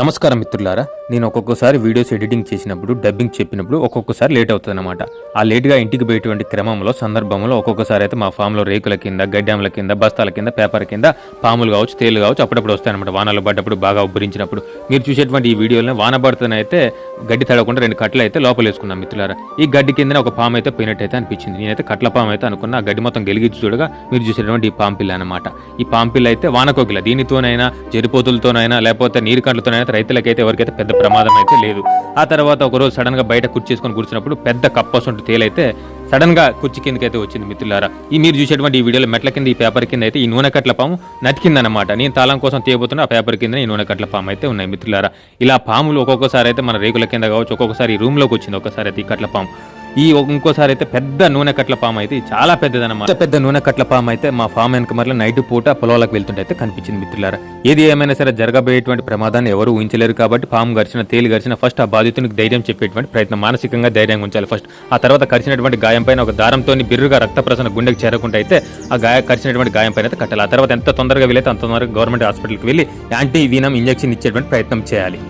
నమస్కారం మిత్రులారా. నేను ఒక్కొక్కసారి వీడియోస్ ఎడిటింగ్ చేసినప్పుడు డబ్బింగ్ చెప్పినప్పుడు ఒక్కొక్కసారి లేట్ అవుతుంది అనమాట ఆ లేట్గా ఇంటికి పోయేటువంటి క్రమంలో సందర్భంలో ఒక్కొక్కసారి అయితే మా ఫామ్లో రేకుల కింద గడ్డాముల కింద బస్తాల కింద పేపర్ కింద పాములు కావచ్చు తేలు కావచ్చు అప్పుడప్పుడు వస్తాయన్నమాట. వానలు పడ్డప్పుడు బాగా ఉబ్బరించినప్పుడు. మీరు చూసేటువంటి ఈ వీడియోలో వాన పడుతున్నైతే గడ్డి తడకుండా రెండు కట్టలు అయితే లోపల వేసుకున్నాం మిత్రులారా. ఈ గడ్డి కింద ఒక పాము అయితే పోయినట్టయితే అనిపించింది. నేనైతే కట్ల పాము అయితే అనుకున్న. ఆ గడ్డి మొత్తం గెలిగించి చూడగా మీరు చూసేటువంటి ఈ పాంపిల్ల అనమాట ఈ పాంపిల్ల అయితే వానకోకిల దీనితోనైనా జరిపోతులతోనైనా లేకపోతే నీరు తర్వాత రైతులకైతే ఎవరికైతే పెద్ద ప్రమాదం అయితే లేదు. ఆ తర్వాత ఒకరోజు సడన్గా బయట కుర్చేసుకొని కూర్చున్నప్పుడు పెద్ద కప్పసొంటు తేలైతే సడన్గా కుర్చీ కిందకైతే వచ్చింది మిత్రులారా. ఈ మీరు చూసేటువంటి ఈ వీడియోలో మెట్ల కింద ఈ పేపర్ కింద అయితే ఈ నూనె కట్ల పాము నతికిందనమాట నేను తాళం కోసం తీయబోతున్న ఆ పేపర్ కింద ఈ నూనె కట్ల పాము అయితే ఉన్నాయి మిత్రులారా. ఇలా పాములు ఒక్కొక్కసారి అయితే మన రేకుల కింద కావచ్చు ఒక్కొక్కసారి ఈ రూమ్లోకి వచ్చింది ఒకసారి అయితే ఈ కట్ల పాము. ఈ ఇంకోసారి అయితే పెద్ద నూనె కట్ల పాము అయితే చాలా పెద్దదన్నమాట. పెద్ద నూనె కట్ల పాము అయితే మా ఫామ్ వెనక మరల నైట్ పూట పొలాలకు వెళ్తుంటే అయితే కనిపించింది మిత్రులారా. ఏది ఏమైనా సరే జరగబోయేటువంటి ప్రమాదాన్ని ఎవరు ఊహించలేరు కాబట్టి పాము గరిచిన తేలి గరిచిన ఫస్ట్ ఆ బాధితునికి ధైర్యం చెప్పేటువంటి ప్రయత్నం మానసికంగా ధైర్యంగా ఉంచాలి ఫస్ట్. ఆ తర్వాత కరిచినటువంటి గాయం పైన ఒక దారంతో బిర్రుగా రక్త ప్రసరణ గుండెకి చేరకుండా అయితే ఆ గాయ కరిచినటువంటి గాయం పైన అయితే కట్టాలి. ఆ తర్వాత ఎంత తొందరగా వీలైతే అంత తొందరగా గవర్నమెంట్ హాస్పిటల్కి వెళ్ళి యాంటీ వీనం ఇంజెక్షన్ ఇచ్చేటువంటి ప్రయత్నం చేయాలి.